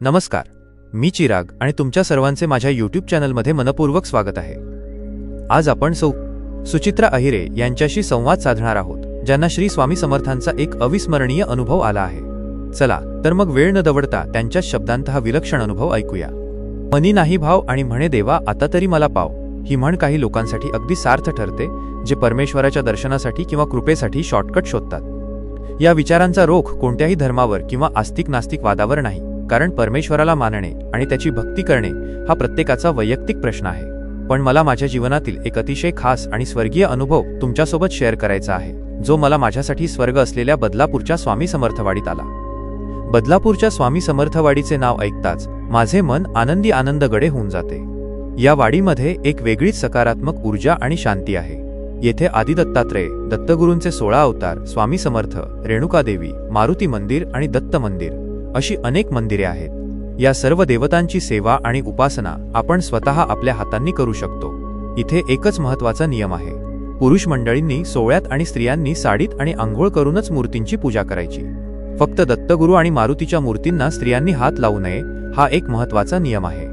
नमस्कार. मी चिराग आणि तुमच्या सर्वांचे माझ्या यूट्यूब चॅनलमध्ये मनपूर्वक स्वागत आहे. आज आपण सौ सुचित्रा अहिरे यांच्याशी संवाद साधणार आहोत ज्यांना श्री स्वामी समर्थांचा एक अविस्मरणीय अनुभव आला आहे. चला तर मग वेळ न दवडता त्यांच्याच शब्दांत हा विलक्षण अनुभव ऐकूया. मनी नाही भाव आणि म्हणे देवा आता तरी मला पाव. ही म्हण काही लोकांसाठी अगदी सार्थ ठरते जे परमेश्वराच्या दर्शनासाठी किंवा कृपेसाठी शॉर्टकट शोधतात. या विचारांचा रोख कोणत्याही धर्मावर किंवा आस्तिक नास्तिक वादावर नाही. कारण परमेश्वराला मानणे आणि त्याची भक्ती करणे हा प्रत्येकाचा वैयक्तिक प्रश्न आहे. पण मला माझ्या जीवनातील एक अतिशय खास आणि स्वर्गीय अनुभव तुमच्यासोबत शेअर करायचा आहे जो मला माझ्यासाठी स्वर्ग असलेल्या बदलापूरच्या स्वामी समर्थवाडीत आला. बदलापूरच्या स्वामी समर्थवाडीचे नाव ऐकताच माझे मन आनंदी आनंदगडे होऊन जाते. या वाडीमध्ये एक वेगळीच सकारात्मक ऊर्जा आणि शांती आहे. येथे आदिदत्तात्रय दत्तगुरूंचे सोळा अवतार स्वामी समर्थ रेणुकादेवी मारुती मंदिर आणि दत्त मंदिर अशी अनेक मंदिरे आहेत. या सर्व देवतांची सेवा आणि उपासना आपण स्वतः आपल्या हातांनी करू शकतो. इथे एकच महत्त्वाचा नियम आहे. पुरुष मंडळींनी सोहळ्यात आणि स्त्रियांनी साडीत आणि आंघोळ करूनच मूर्तींची पूजा करायची. फक्त दत्तगुरू आणि मारुतीच्या मूर्तींना स्त्रियांनी हात लावू नये हा एक महत्त्वाचा नियम आहे.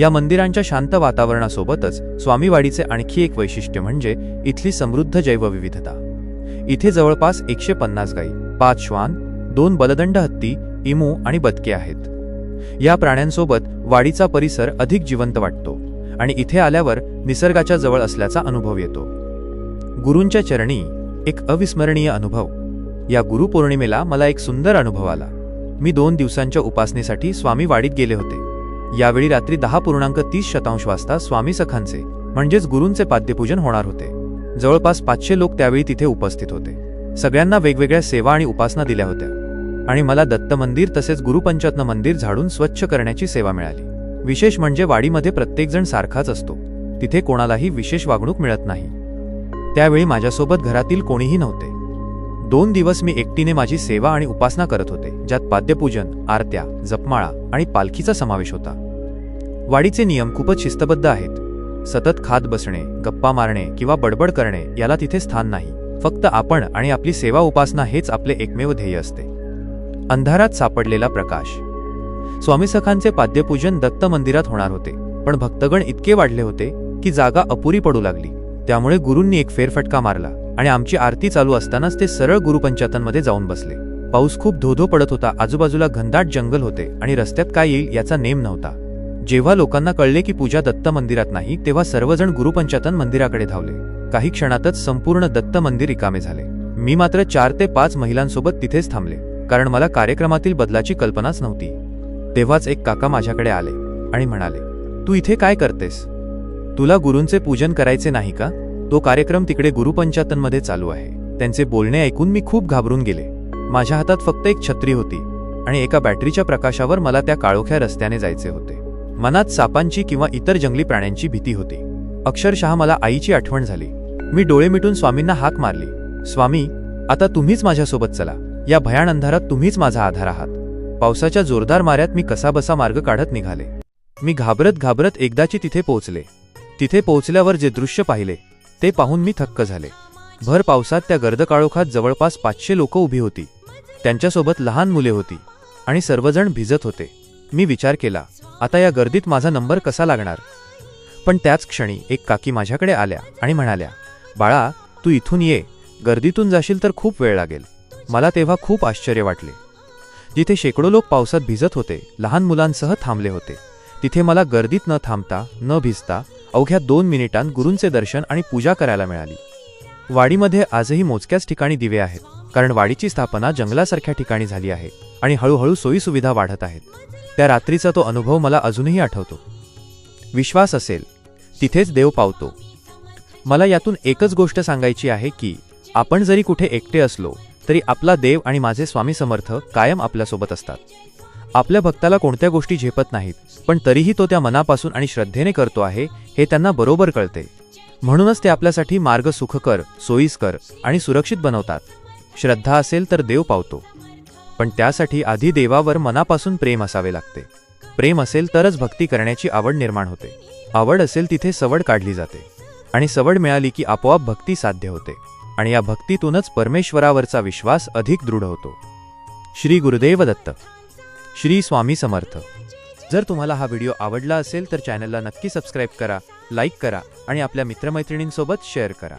या मंदिरांच्या शांत वातावरणासोबतच स्वामीवाडीचे आणखी एक वैशिष्ट्य म्हणजे इथली समृद्ध जैवविविधता. इथे जवळपास एकशे पन्नास गाई पाच श्वान दोन बलदंड हत्ती इमू आणि बदके आहेत. या प्राण्यांसोबत वाडीचा परिसर अधिक जिवंत वाटतो आणि इथे आल्यावर निसर्गाच्या जवळ असल्याचा अनुभव येतो. गुरूंच्या चरणी एक अविस्मरणीय अनुभव. या गुरुपौर्णिमेला मला एक सुंदर अनुभव आला. मी दोन दिवसांच्या उपासनेसाठी स्वामी वाडीत गेले होते. यावेळी रात्री दहा पूर्णांक तीस शतांश वाजता स्वामी सखांचे म्हणजेच गुरूंचे पाद्यपूजन होणार होते. जवळपास पाचशे लोक त्यावेळी तिथे उपस्थित होते. सगळ्यांना वेगवेगळ्या सेवा आणि उपासना दिल्या होत्या. आणि मला दत्त मंदिर तसेच गुरुपंचात्न मंदिर झाडून स्वच्छ करण्याची सेवा मिळाली. विशेष म्हणजे वाडीमध्ये प्रत्येकजण सारखाच असतो. तिथे कोणालाही विशेष वागणूक मिळत नाही. त्यावेळी माझ्यासोबत घरातील कोणीही नव्हते. दोन दिवस मी एकटीने माझी सेवा आणि उपासना करत होते ज्यात पाद्यपूजन आरत्या जपमाळा आणि पालखीचा समावेश होता. वाडीचे नियम खूपच शिस्तबद्ध आहेत. सतत खात बसणे गप्पा मारणे किंवा बडबड करणे याला तिथे स्थान नाही. फक्त आपण आणि आपली सेवा उपासना हेच आपले एकमेव ध्येय असते. अंधारात सापडलेला प्रकाश. स्वामी सखांचे पाद्यपूजन दत्त मंदिरात होणार होते पण भक्तगण इतके वाढले होते की जागा अपुरी पडू लागली. त्यामुळे गुरूंनी एक फेरफटका मारला आणि आमची आरती चालू असतानाच ते सरळ गुरुपंचातांमध्ये जाऊन बसले. पाऊस खूप धोधो पडत होता आजूबाजूला घनदाट जंगल होते आणि रस्त्यात काय येईल याचा नेम नव्हता. जेव्हा लोकांना कळले की पूजा दत्त मंदिरात नाही तेव्हा सर्वजण गुरुपंचातन मंदिराकडे धावले. काही क्षणातच संपूर्ण दत्त मंदिर रिकामे झाले. मी मात्र चार ते पाच महिलांसोबत तिथेच थांबले. कारण मला कार्यक्रमातील बदलाची कल्पनाच नव्हती. तेव्हाच एक काका माझ्याकडे आले आणि म्हणाले तू इथे काय करतेस? तुला गुरूंचे पूजन करायचे नाही का? तो कार्यक्रम तिकडे गुरुपंचातनमध्ये चालू आहे. त्यांचे बोलणे ऐकून मी खूप घाबरून गेले. माझ्या हातात फक्त एक छत्री होती आणि एका बॅटरीच्या प्रकाशावर मला त्या काळोख्या रस्त्याने जायचे होते. मनात सापांची किंवा इतर जंगली प्राण्यांची भीती होती. अक्षरशः मला आईची आठवण झाली. मी डोळे मिटून स्वामींना हाक मारली. स्वामी आता तुम्हीच माझ्यासोबत चला. या भयान अंधारात तुम्हीच माझा आधार आहात. पावसाच्या जोरदार माऱ्यात मी कसाबसा मार्ग काढत निघाले. मी घाबरत घाबरत एकदाची तिथे पोहोचले. तिथे पोहोचल्यावर जे दृश्य पाहिले ते पाहून मी थक्क झाले. भर पावसात त्या गर्द काळोखात जवळपास पाचशे लोक उभी होती. त्यांच्यासोबत लहान मुले होती आणि सर्वजण भिजत होते. मी विचार केला आता या गर्दीत माझा नंबर कसा लागणार? पण त्याच क्षणी एक काकी माझ्याकडे आल्या आणि म्हणाल्या बाळा तू इथून ये. गर्दीतून जाशील तर खूप वेळ लागेल. मला तेव्हा खूप आश्चर्य वाटले. जिथे शेकडो लोक पावसात भिजत होते लहान मुलांसह थांबले होते. तिथे मला गर्दीत न थांबता न भिजता अवघ्या दोन मिनिटांत गुरूंचे दर्शन आणि पूजा करायला मिळाली. वाडीमध्ये आजही मोजक्याच ठिकाणी दिवे आहेत कारण वाडीची स्थापना जंगलासारख्या ठिकाणी झाली आहे आणि हळूहळू सोयीसुविधा वाढत आहेत. त्या रात्रीचा तो अनुभव मला अजूनही आठवतो. विश्वास असेल तिथेच देव पावतो. मला यातून एकच गोष्ट सांगायची आहे की आपण जरी कुठे एकटे असलो तरी आपला देव आणि माझे स्वामी समर्थ कायम आपल्यासोबत असतात. आपल्या भक्ताला कोणत्या गोष्टी झेपत नाहीत पण तरीही तो त्या मनापासून आणि श्रद्धेने करतो आहे हे त्यांना बरोबर कळते. म्हणूनच ते आपल्यासाठी मार्ग सुखकर सोयीस्कर आणि सुरक्षित बनवतात. श्रद्धा असेल तर देव पावतो. पण त्यासाठी आधी देवावर मनापासून प्रेम असावे लागते. प्रेम असेल तरच भक्ती करण्याची आवड निर्माण होते. आवड असेल तिथे सवड काढली जाते. आणि सवड मिळाली की आपोआप भक्ती साध्य होते. आणि या भक्तीतूनच परमेश्वरावरचा विश्वास अधिक दृढ होतो. श्री गुरुदेव दत्त श्री स्वामी समर्थ. जर तुम्हाला हा व्हिडिओ आवडला असेल तर चॅनलला नक्की सबस्क्राईब करा लाईक करा आणि आपल्या मित्रमैत्रिणींसोबत शेअर करा.